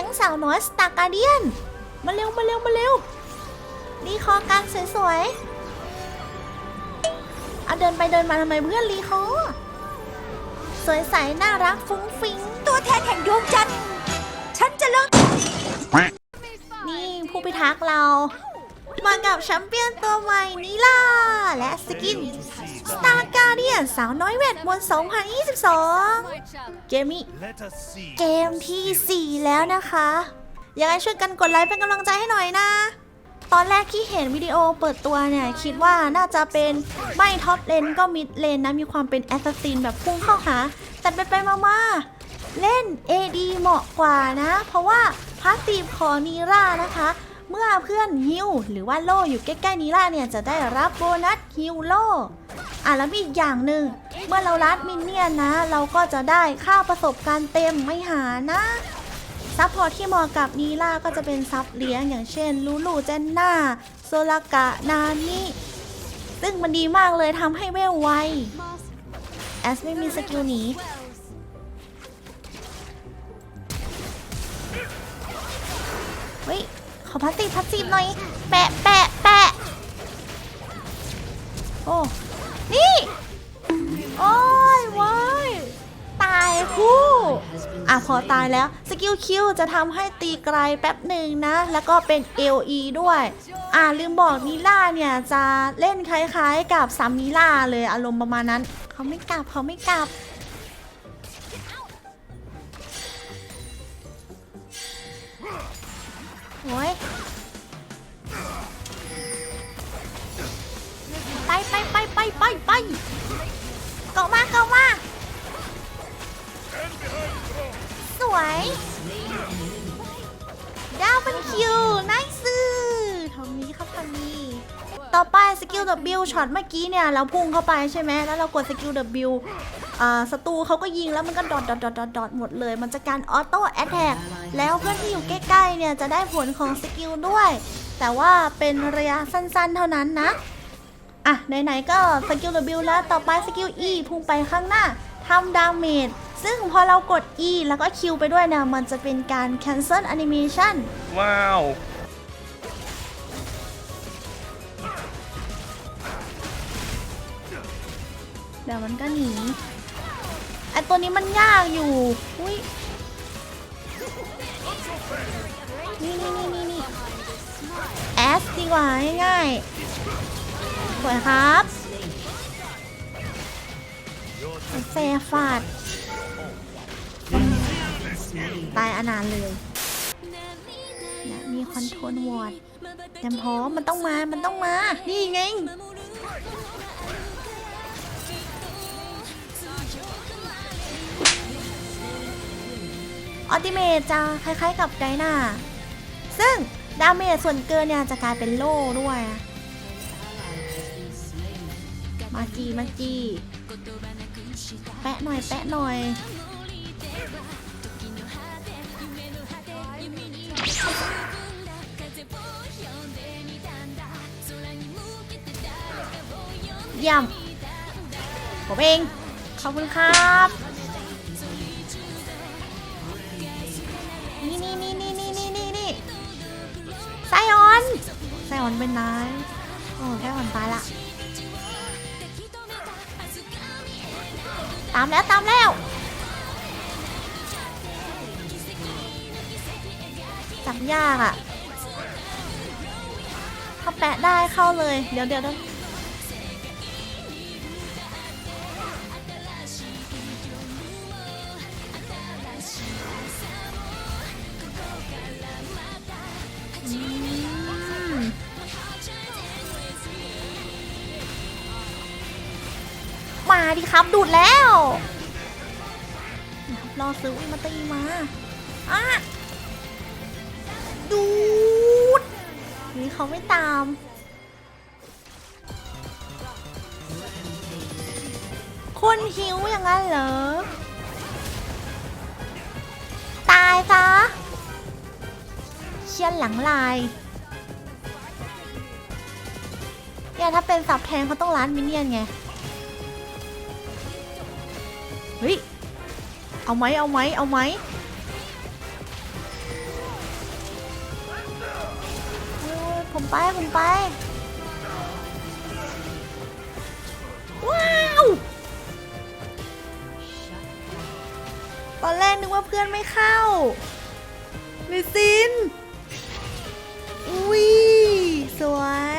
ก๊งสาวน้อยสตาร์การเดียน มาเร็วมาเร็วมาเร็วรีคอร์กันสวยๆเอาเดินไปเดินมาทำไมเพื่อนรีคอร์สวยใสน่ารักฟุ้งฟิ้งตัวแทนแห่งดวงจันทร์ฉันจะเลิกนี่ผู้พิทักษ์เรา มากับแชมเปี้ยนตัวใหม่นิล่าและสกิน Star Guardian สาวน้อยเวทมนต์2022 เกมนี้ Let us see. เกมทีสี่ 4 แล้วนะคะยังไงช่วยกันกดไลค์เป็นกำลังใจให้หน่อยนะ ตอนแรกที่เห็นวิดีโอเปิดตัวเนี่ย คิดว่าน่าจะเป็นไม่ท็อปเลนก็มิดเลนนะ มีความเป็นแอสซัสซินแบบพุ่งเข้าหา แต่ไปไปมามาเล่น AD เหมาะกว่านะ เพราะว่าพาสซีฟของนีร่านะคะ เมื่อเพื่อนฮิวหรือว่าโล่อยู่ใกล้ๆนีร่าเนี่ยจะได้รับโบนัสฮิวโล่อะแล้วมีอีกอย่างหนึ่งเมื่อเรารัดมินเนี่ยนนะ เราก็จะได้ค่าประสบการณ์เต็มไม่หานะซัพพอร์ตที่เหมาะกับนีล่าก็จะเป็นซับเลี้ยงอย่างเช่นลูลูเจนน่าโซลากะนานิซึ่งมันดีมากเลยทำให้เวลไวแอสไม่มีสกิลหนี ขอพัสซีพัสซีหน่อย แปะแปะแปะโอ้ นี่ โอ้ยว้ายตายคู่อะพอตายแล้ว สกิลคิวจะทำให้ตีไกลแป๊บหนึ่งนะ แล้วก็เป็น LE ด้วย อะลืมบอกนิล่าเนี่ย จะเล่นคล้ายๆกับซัมนิล่าเลยอารมณ์ประมาณนั้น เขาไม่กลับเขาไม่กลับ 喂。 กิล W ช็อตเมื่อกี้เนี่ยเราพุ่งเข้าไปใช่ไหมแล้วเรากดสกิล W อ่าศัตรูเขาก็ยิงแล้วมันก็ดอทดอทดอทดอดหมดเลย มันจะการออโต้แอตแทกแล้วเพื่อนที่อยู่ใกล้ๆเนี่ยจะได้ผลของสกิลด้วย แต่ว่าเป็นระยะสั้นๆเท่านั้นนะอะไหนๆก็สกิล W แล้วต่อไปสกิล E พุ่งไปข้างหน้าทำดาเมจซึ่งพอเรากด E แล้วก็ Q ไปด้วยเนี่ยมันจะเป็นการ cancel animation Wow. เดี๋ยวมันก็หนี ไอตัวนี้มันยากอยู่ อุ้ย นี่นี่นี่นี่นี่แอสดีกว่าง่ายๆสวยครับเซฟาดตายอนานเลยเนี่ยมีคอนโทรลวอร์ดเต็มพร้อมมันต้องมา มันต้องมา นี่ไง ออติเมตจะคล้ายๆกับไดนาซึ่งดาเมจส่วนเกินเนี่ยจะกลายเป็นโล่ด้วย มาจีมาจีแปะหน่อยแปะหน่อยเยี่ยมผมเอง ขอบคุณครับ ไซออนไซออนเป็นนายโอ้ไซออนตายละ ตามแล้วตามแล้วจับยากอะถ้าแปะได้เข้าเลย เดี๋ยวเดี๋ยวเดี๋ยวอืม ดิครับดูดแล้วนะครับรอซื้อวิมาตีมาอะดูดนี่เขาไม่ตามคนหิวอย่างนั้นเหรอ ตายซะเชียนหลังลายเนี่ยถ้าเป็นสับแทนเขาต้องร้านมินเนี่ยนไง เฮ้ย เอาไหมเอาไหมเอาไหมผมไป ผมไป ว้าว ตอนแรกนึกว่าเพื่อนไม่เข้าไลิซิน อุ้ย สวย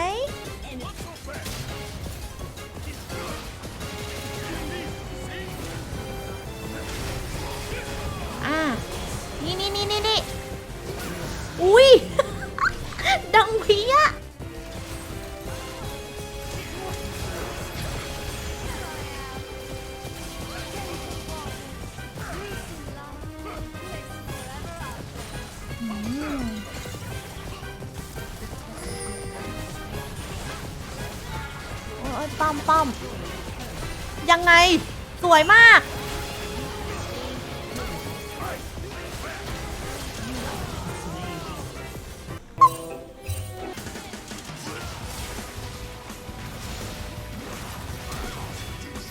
อ้ยป้อมป้อมยังไง สวยมาก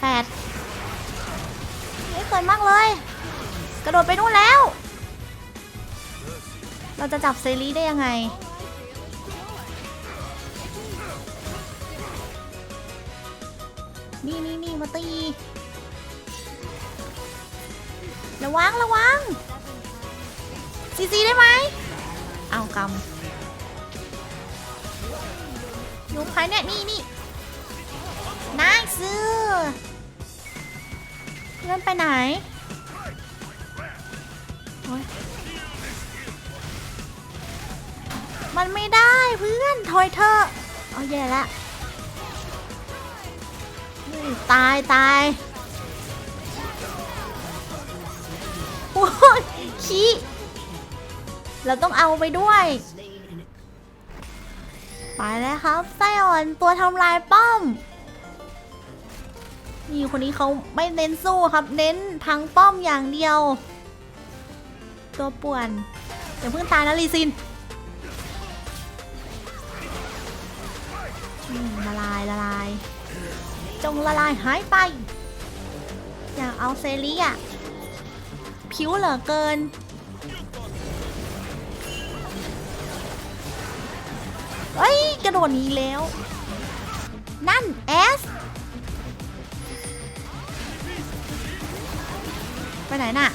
แปดนี่สวยมากเลย กระโดดไปนู่นแล้ว เราจะจับเซรีได้ยังไง นี่นี่นี่มาตี ระวังระวังซีซีได้ไหม เอากำยุงใครเนี่ยนี่นี่นายซื้อเพื่อนไปไหนยมันไม่ได้เพื่อนถอยเถอะเอาแย่ละ ตายตายโอ้ยขี้เราต้องเอาไปด้วยไปแล้วครับไส้อ่อนตัวทำลายป้อม นี่คนนี้เขาไม่เน้นสู้ครับ เน้นพังป้อมอย่างเดียว ตัวป่วนอย่าเพิ่งตายนะลีซิน จงละลายหายไป อยากเอาเซรีอะผิวเหลือเกิน เฮ้ย กระโดดหนีแล้ว นั่นแอสไปไหนน่ะ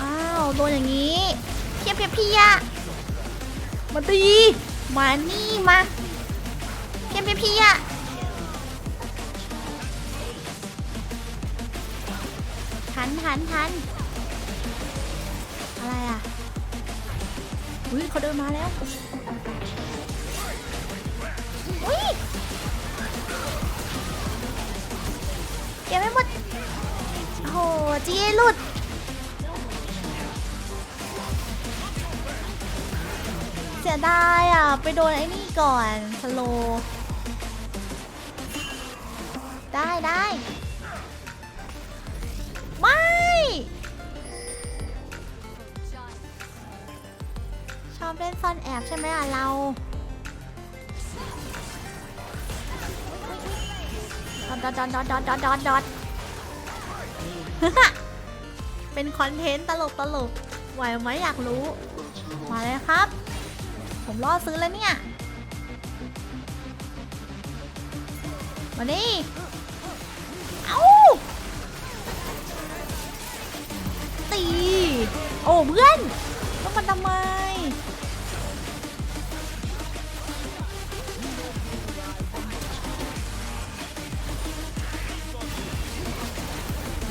อ้าว โดนอย่างนี้ เพียบเพียบเพียมาตี มานี่มา เพียงเพียงพี่อะทันทันทันอะไรอะอุ้ยเขาเดินมาแล้วอุ้ยเก็บไม่หมดโอ้โหจีเอหลุดเสียดายอะ ไปโดนไอ้นี่ก่อนสโลว์ ได้ได้ไม่ชอบเล่นซ่อนแอบใช่ไหมอะเราดอดดอดดอดดอดดอดดอดดอดเป็นคอนเทนต์ตลกตลกไหวไหมอยากรู้ มาเลยครับ ผมรอซื้อแล้วเนี่ย มาดิ โอ้เพื่อนต้องมันทำไม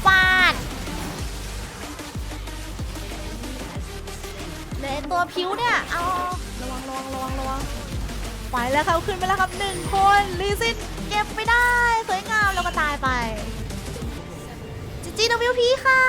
ฟาดเหลยตัวผิวเนี่ย เอาระวังระวังระวังระวังไปแล้วครับขึ้นไปแล้วครับหนึ่งคนลีซินเก็บไม่ได้ สวยงามแล้วก็ตายไปจีจีนวิวพีค่ะ